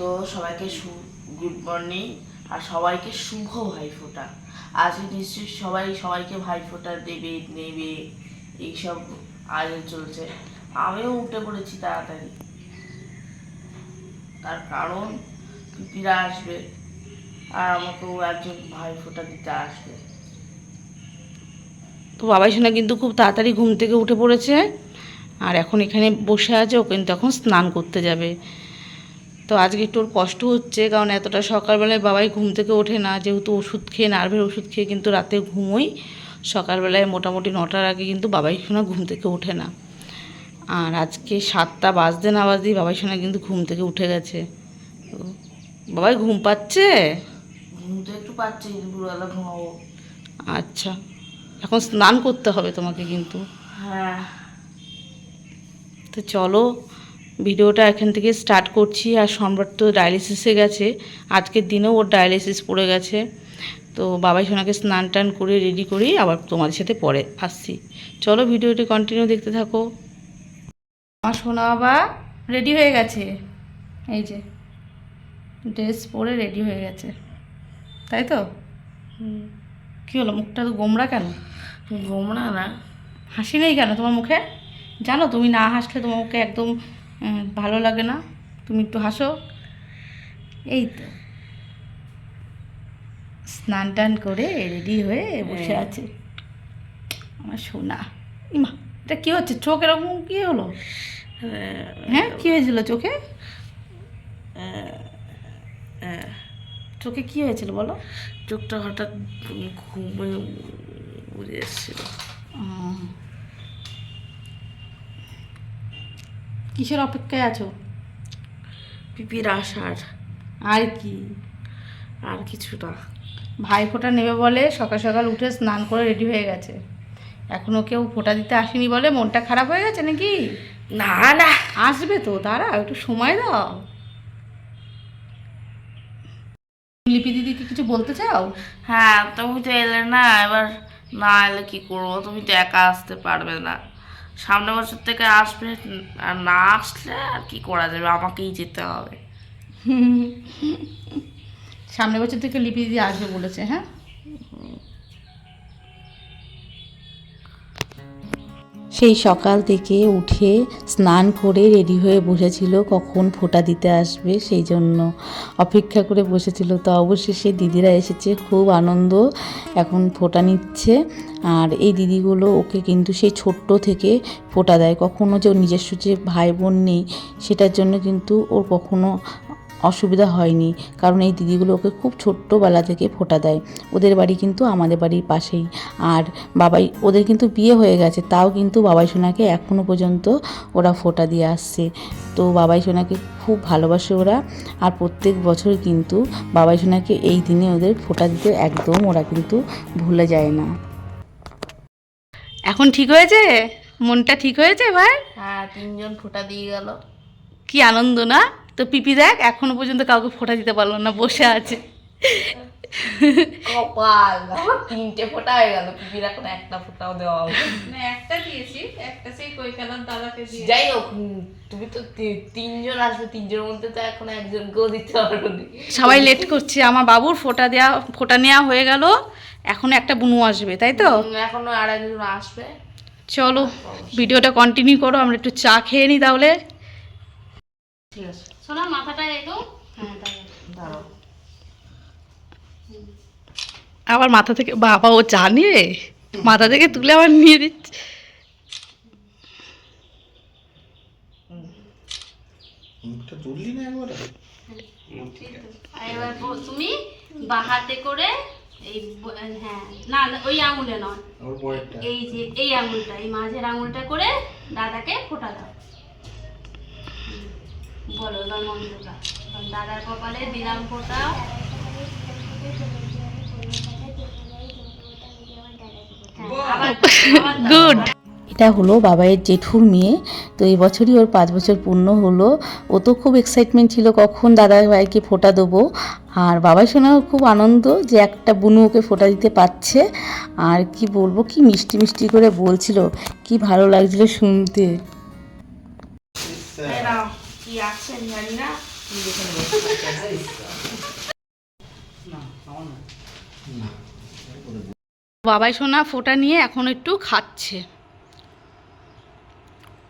তো সবাইকে সু গুড মর্নিং আর সবাইকে শুভ ভাইফোঁটা। আজকে নিশ্চয়ই সবাই, সবাইকে ভাইফোঁটা দেবে, নেবে, এইসব আয়োজন চলছে। আমিও উঠে পড়েছি তাড়াতাড়ি। তার কারণ, পিপিরা আসবে, আর আমাকেও একজন ভাইফোঁটা দিতে আসবে। তো বাবাই সোনা কিন্তু খুব তাড়াতাড়ি ঘুম থেকে উঠে পড়েছে, আর এখন এখানে বসে আছে ও কিন্তু এখন স্নান করতে যাবে। তো আজকে একটু ওর কষ্ট হচ্ছে কারণ এতটা সকালবেলায় বাবাই ঘুম থেকে ওঠে না যেহেতু ওষুধ খেয়ে নার্ভের ওষুধ খেয়ে কিন্তু রাতে ঘুমোই। সকালবেলায় মোটামুটি নটার আগে কিন্তু বাবাই সোনা ঘুম থেকে ওঠে না। আর আজকে সাতটা বাজতে না বাজতেই বাবাই সোনা কিন্তু ঘুম থেকে উঠে গেছে। তো বাবাই ঘুম পাচ্ছে? ঘুম তো একটু পাচ্ছি দুপুরবেলা ঘুমাবো। আচ্ছা এখন স্নান করতে হবে তোমাকে কিন্তু। হ্যাঁ। তো চলো ভিডিওটা এখান থেকে স্টার্ট করছি আর সম্রাট তো ডায়ালিসিসে গেছে। আজকের দিনেও ওর ডায়ালিসিস পড়ে গেছে। তো বাবাই সোনাকে স্নান টান করে রেডি করেই আবার তোমাদের সাথে পরে আসছি। চলো ভিডিওটি কন্টিনিউ দেখতে থাকো। আমার সোনা বাবা রেডি হয়ে গেছে? এই যে ড্রেস পরে রেডি হয়ে গেছে। তাই তো? কী হলো মুখটা তো গোমরা কেন? গোমরা না। হাসি নেই কেন তোমার মুখে? জানো তুমি না হাসলে তোমার মুখে একদম ভালো লাগে না। তুমি একটু হাসো। এই তো। স্নান টান করে রেডি হয়ে বসে হ্যাঁ। আছে। আমার সোনা। ইমা এটা কী হচ্ছে? চোখ এরকম কী হলো? হ্যাঁ কী হয়েছিল চোখে? চোখে কী হয়েছিল বলো? চোখটা হঠাৎ ঘুমে উড়ে এসেছিল। কিসের অপেক্ষায় আছো? পিপির আসার আর কি? আর কিছু না ভাই ফোঁটা নেবে বলে সকাল সকাল উঠে স্নান করে রেডি হয়ে গেছে। এখনও কেউ ফোঁটা দিতে আসেনি বলে মনটা খারাপ হয়ে গেছে নাকি? না না। আসবে তো তারা একটু সময় দাও। লিপি দিদিকে কিছু বলতে চাও? হ্যাঁ তুমি তো এলে না এবার না এলে কি করব? তুমি তো একা আসতে পারবে না। সামনের বছর থেকে আসবে আর না আসলে আর কি করা যাবে? আমাকেই যেতে হবে। সামনে বছর থেকে লিপি দিদি আসবে বলেছে হ্যাঁ? সেই সকাল থেকে উঠে স্নান করে রেডি হয়ে বসেছিল কখন ফোঁটা দিতে আসবে সেই জন্য। অপেক্ষা করে বসেছিল। তো অবশেষে দিদিরা এসেছে, খুব আনন্দ। এখন ফোঁটা নিচ্ছে। আর এই দিদিগুলো ওকে কিন্তু সেই ছোট্ট থেকে ফোঁটা দেয়। কখনো যে ওর নিজস্ব যে ভাই বোন নেই, সেটার জন্য কিন্তু ওর কখনো অসুবিধা হয়নি। কারণ এই দিদিগুলো ওকে খুব ছোট্টবেলা থেকে ফোটা দেয়। ওদের বাড়ি কিন্তু আমাদের বাড়ির পাশেই। আর বাবাই ওদের কিন্তু বিয়ে হয়ে গেছে। তাও কিন্তু বাবাই সোনাকে এখনও পর্যন্ত ওরা ফোঁটা দিয়ে আসছে। তো বাবাই সোনাকে খুব ভালোবাসে ওরা। আর প্রত্যেক বছর কিন্তু বাবাই সোনাকে এই দিনে ওদের ফোঁটা দিতে একদম ওরা কিন্তু ভুলে যায় না। এখন ঠিক হয়েছে? মনটা ঠিক হয়েছে ভাই? হ্যাঁ তিনজন ফোঁটা দিয়ে গেল। কি আনন্দ না? তো পিপি দেখ এখনও পর্যন্ত কাউকে ফোঁটা দিতে পারল না বসে আছে। কপাল। তিনটে ফোঁটা হয়ে গেল পিপির এখন একটা ফোঁটাও দেওয়া হবে। একটা দিয়েছি একটা সেই কই কালার দাদাকে যাই হোক তুমি তো তিনজন আসবে তিনজনের মধ্যে তো এখন একজনকেও দিতে পারো নি। সবাই লেট করছে আমার বাবুর ফোঁটা দেওয়া ফোঁটা নেওয়া হয়ে গেল এখন একটা বুনু আসবে তাই তো? এখনও আর একজন আসবে। চলো ভিডিওটা কন্টিনিউ করো আমরা একটু চা খেয়ে নিই তাহলে। ঠিক আছে। সোনার মাথাটা একটু দাঁড়াও। আবার মাথা থেকে বাবা ও জানে? মাথা থেকে তুলে আবার নিয়ে দিচ্ছে। মুখটা তুললি না একবারে? আর এবার ব- তুমি বাহাতে করে এই হ্যাঁ না না, ওই আঙুলে নয়। এই যে এই আঙুলটা এই মাঝের আঙুলটা করে দাদাকে ফোটা দাও। বলো এবার মন্ত্রটা। দাদার কপালে দিলাম ফোটা। গুড এটা হলো বাবাইয়ের জেঠুর মেয়ে। তো এই বছরই ওর পাঁচ বছর পূর্ণ হলো। ও তো খুব এক্সাইটমেন্ট ছিল কখন দাদা ভাইকে ফোঁটা দেবো। আর বাবাই শোনাও খুব আনন্দ যে একটা বুনু ওকে ফোঁটা দিতে পারছে। আর কি বলব কি মিষ্টি মিষ্টি করে বলছিল। কি ভালো লাগছিল শুনতে। কি আছে আমি জানি না। তুমি বসে থাকো। বাবাই সোনা ফোটা নিয়ে এখন একটু খাচ্ছে।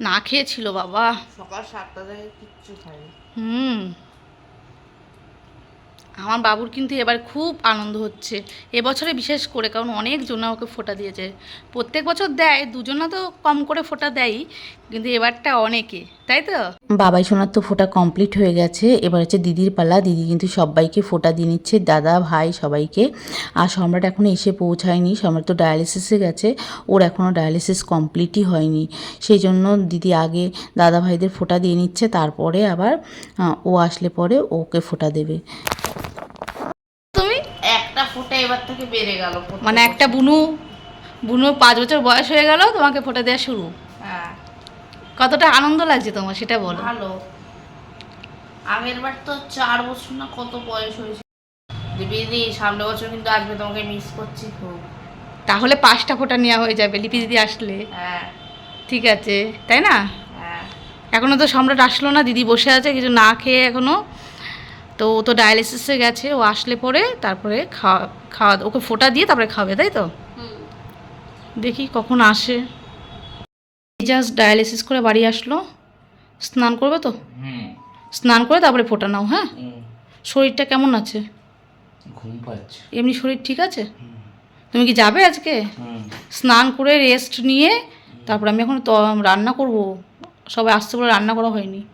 না খেয়েছিল বাবা। সকাল সাতটা থেকে কিচ্ছু খাইনি হুম। আমার বাবুর কিন্তু এবার খুব আনন্দ হচ্ছে। এবছরে বিশেষ করে কারণ অনেক জনা ওকে ফোটা দিয়েছে। প্রত্যেক বছর দেয় দুজনা তো কম করে ফোটা দেয়ই কিন্তু এবারটা অনেকে। তাই তো? বাবাই সোনার তো ফোটা কমপ্লিট হয়ে গেছে। এবার হচ্ছে দিদির পালা। দিদি কিন্তু সবাইকে ফোটা দিয়ে নিচ্ছে। দাদা ভাই সবাইকে। আর সম্রাট এখনও এসে পৌঁছায়নি। সম্রাট তো ডায়ালিসিসে গেছে। ওর এখনও ডায়ালিসিস কমপ্লিটই হয়নি। সেই জন্য দিদি আগে দাদা ভাইদের ফোটা দিয়ে নিচ্ছে। তারপরে আবার ও আসলে পরে ওকে ফোটা দেবে। তুমি? একটা ফোঁটা এবার থেকে বেড়ে গেল মানে একটা বুনু বুনু পাঁচ বছর বয়স হয়ে গেল তোমাকে ফোটা দেওয়া শুরু? কতটা আনন্দ লাগছে তোমার সেটা বলো। ভালো। আগের বার তো চার বছর না কত বয়স হয়েছে। দিদি সামনে বছর কিন্তু আসবে তোমাকে মিস করছি খুব। তাহলে পাঁচটা ফোটা নেওয়া হয়ে যাবে লিপি দিদি আসলে। হ্যাঁ। ঠিক আছে তাই না? হ্যাঁ। এখনও তো সম্রাট আসলো না দিদি বসে আছে কিছু না খেয়ে এখনও তো ও তো ডায়ালিসিসে গেছে ও আসলে পরে তারপরে খাওয়া খাওয়া ওকে ফোটা দিয়ে তারপরে খাবে তাই তো? দেখি কখন আসে। জাস্ট ডায়ালিসিস করে বাড়ি আসলো। স্নান করবে তো? স্নান করে তারপরে ফোটা নাও হ্যাঁ? শরীরটা কেমন আছে? ঘুম পাচ্ছে। এমনি শরীর ঠিক আছে? তুমি কি যাবে আজকে? স্নান করে রেস্ট নিয়ে তারপর আমি এখন তো রান্না করব। সবাই আসতে বলে রান্না করা হয়নি।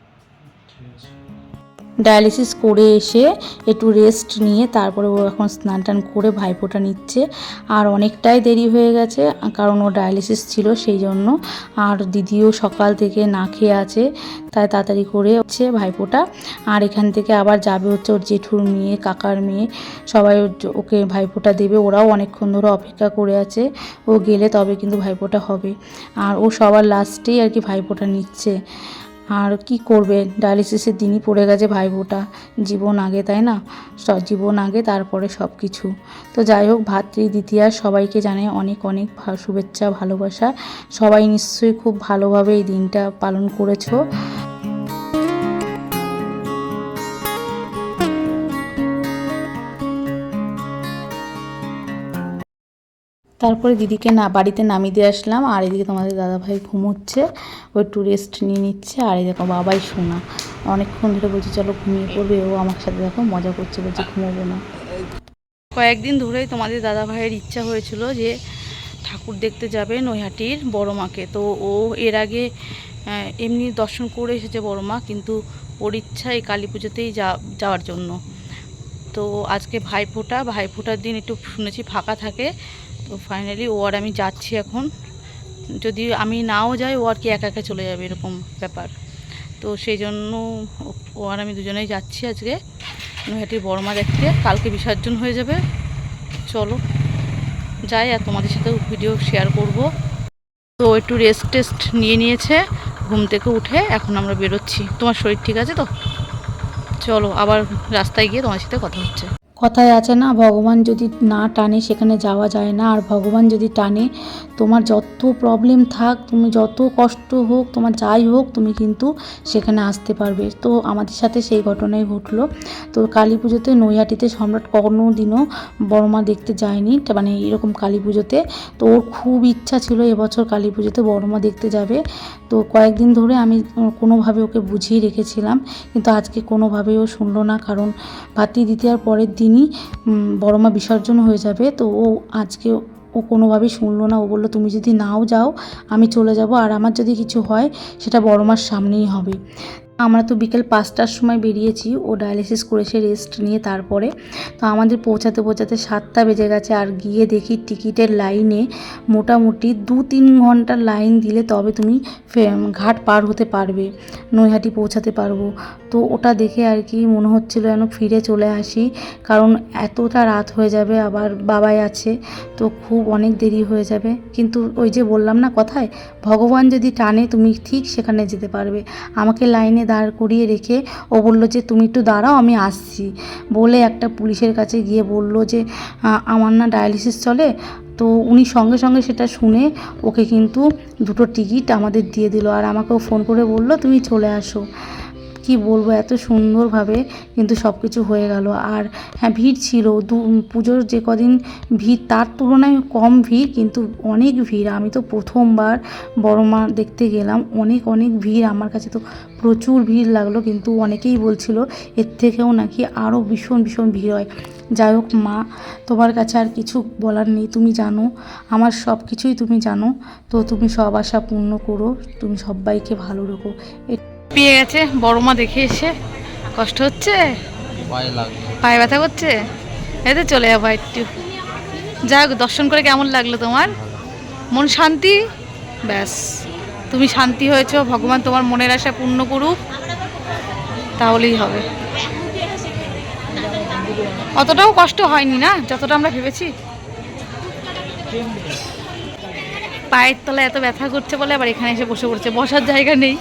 ডায়ালিসিস করে এসে একটু রেস্ট নিয়ে তারপরে ও এখন স্নান টান করে ভাইফোঁটা নিচ্ছে। আর অনেকটাই দেরি হয়ে গেছে, কারণ ও ডায়ালিসিস ছিল সেই জন্য। আর দিদিও সকাল থেকে না খেয়ে আছে, তাই তাড়াতাড়ি করে হচ্ছে ভাইফোঁটা। আর এখান থেকে আবার যাবে হচ্ছে ওর জেঠুর মেয়ে, কাকার মেয়ে। সবাই ওকে ভাইফোঁটা দেবে, ওরাও অনেকক্ষণ ধরে অপেক্ষা করে আছে। ও গেলে তবে কিন্তু ভাইফোঁটা হবে। আর ও সবার লাস্টেই আর কি ভাইফোঁটা নিচ্ছে। আর কি করবে? ডায়ালিসিসের দিনই পড়ে গেছে ভাইফোঁটা জীবন আগে, তাই না? জীবন আগে, তারপরে সব কিছু তো যাই হোক, ভাতৃ দ্বিতীয়া সবাইকে জানে অনেক অনেক শুভেচ্ছা, ভালোবাসা। সবাই নিশ্চয়ই খুব ভালোভাবে এই দিনটা পালন করেছ। তারপরে দিদিকে না, বাড়িতে নামিয়ে দিয়ে আসলাম। আর এদিকে তোমাদের দাদাভাই ঘুমোচ্ছে, ও একটু রেস্ট নিয়ে নিচ্ছে। আর এই দেখো বাবাই শোনা অনেকক্ষণ ধরে বলছে, চলো ঘুমিয়ে পড়বে, ও আমার সাথে দেখো, মজা করছে। বলছে, ঘুমোবো না। কয়েকদিন ধরেই তোমাদের দাদাভাইয়ের ইচ্ছা হয়েছিল যে ঠাকুর দেখতে যাবে নৈহাটির বড় মাকে। তো ও এর আগে এমনি দর্শন করে এসেছে বড় মা, কিন্তু ওর ইচ্ছা এই কালী পুজোতেই যাওয়ার জন্য। তো আজকে ভাইফোঁটা, ভাইফোঁটার দিন একটু শুনেছি ফাঁকা থাকে। তো ফাইনালি ও আর আমি যাচ্ছি এখন। যদি আমি নাও যাই ও আর কি একা একা চলে যাবে এরকম ব্যাপার। তো সেই জন্য ও- আর আমি দুজনেই যাচ্ছি আজকে। নৈহাটির বড়মা দেখতে, কালকে বিসর্জন হয়ে যাবে। চলো, যাই আর তোমাদের সাথে ভিডিও শেয়ার করব। তো একটু রেস্ট টেস্ট নিয়ে নিয়েছে, ঘুম থেকে উঠে এখন আমরা বেরোচ্ছি। তোমার শরীর ঠিক আছে তো? চলো, আবার রাস্তায় গিয়ে তোমার সাথে কথা হচ্ছে। কথায় আছে না, ভগবান যদি না টানে সেখানে যাওয়া যায় না। আর ভগবান যদি টানে, তোমার যত প্রবলেম থাক, তুমি যত কষ্ট হোক, তোমার যাই হোক, তুমি কিন্তু সেখানে আসতে পারবে। তো আমাদের সাথে সেই ঘটনাই ঘটলো। তো কালী পুজোতে নৈহাটিতে সম্রাট কোনো দিনও বড়মা দেখতে যায়নি। মানে এরকম কালী পুজোতে। তো ওর খুব ইচ্ছা ছিল এবছর কালী পুজোতে বড়মা দেখতে যাবে। তো কয়েকদিন ধরে আমি কোনোভাবে ওকে বুঝিয়ে রেখেছিলাম। কিন্তু আজকে কোনোভাবেই ও শুনলো না। কারণ ভাতৃ দ্বিতীয়ার পরের দিনই উম, বড়মা বিসর্জন হয়ে যাবে তো ও আজকে ও কোনোভাবেই শুনলো না। ও বলল তুমি যদি নাও যাও আমি চলে যাব। আর আমার যদি কিছু হয় সেটা বড়মার সামনেই হবে। আমরা তো বিকেল পাঁচটার সময় বেরিয়েছি, ও ডায়ালিসিস করেছে রেস্ট নিয়ে তারপরে। তো আমাদের পৌঁছাতে পৌঁছাতে সাতটা বেজে গেছে, আর গিয়ে দেখি টিকিটের লাইনে মোটামুটি দু তিন ঘণ্টার লাইন দিলে তবে তুমি ঘাট পার হতে পারবে, নৈহাটি পৌঁছাতে পারব। তো ওটা দেখে আর কি মনে হচ্ছিল যেন ফিরে চলে আসি, কারণ এতটা রাত হয়ে যাবে, আবার বাবাই আছে, তো খুব অনেক দেরি হয়ে যাবে। কিন্তু ওই যে বললাম না কথায়, ভগবান যদি টানে তুমি ঠিক সেখানে যেতে পারবে। আমাকে লাইনে দাঁড় করিয়ে রেখে ও বলল যে, তুমি একটু দাঁড়াও, আমি আসছি। বলে একটা পুলিশের কাছে গিয়ে বলল যে আমার না ডায়ালিসিস চলে। তো উনি সঙ্গে সঙ্গে সেটা শুনে ওকে কিন্তু দুটো টিকিট আমাদের দিয়ে দিল। আর আমাকেও ফোন করে বলল, তুমি চলে আসো। কি বলব, এত সুন্দরভাবে কিন্তু সব কিছু হয়ে গেল। আর হ্যাঁ ভিড় ছিল। দু, পুজোর যে কদিন ভিড়, তার তুলনায় কম ভিড়, কিন্তু অনেক ভিড়। আমি তো প্রথমবার বড় মা দেখতে গেলাম। অনেক অনেক ভিড়। আমার কাছে তো প্রচুর ভিড় লাগল, কিন্তু অনেকেই বলছিল এর থেকেও নাকি আরও ভীষণ ভীষণ ভিড় হয়। যাই হোক মা, তোমার কাছে আর কিছু বলার নেই। তুমি জানো, আমার সব কিছুই তুমি জানো। তো তুমি সব আশা পূর্ণ করো। তুমি সবাইকে ভালো রেখো। পেয়ে গেছে বড় মা দেখে এসে কষ্ট হচ্ছে? পায়ে ব্যথা করছে? এতে চলে যাব একটু। যাই হোক দর্শন করে কেমন লাগল তোমার? মন শান্তি? ব্যাস। তুমি শান্তি হয়েছো ভগবান তোমার মনের আশা পূর্ণ করুক। তাহলেই হবে। অতটাও কষ্ট হয়নি না যতটা আমরা ভেবেছি? পায়ের তলায় এত ব্যথা করছে বলে আবার এখানে এসে বসে পড়ছে বসার জায়গা নেই।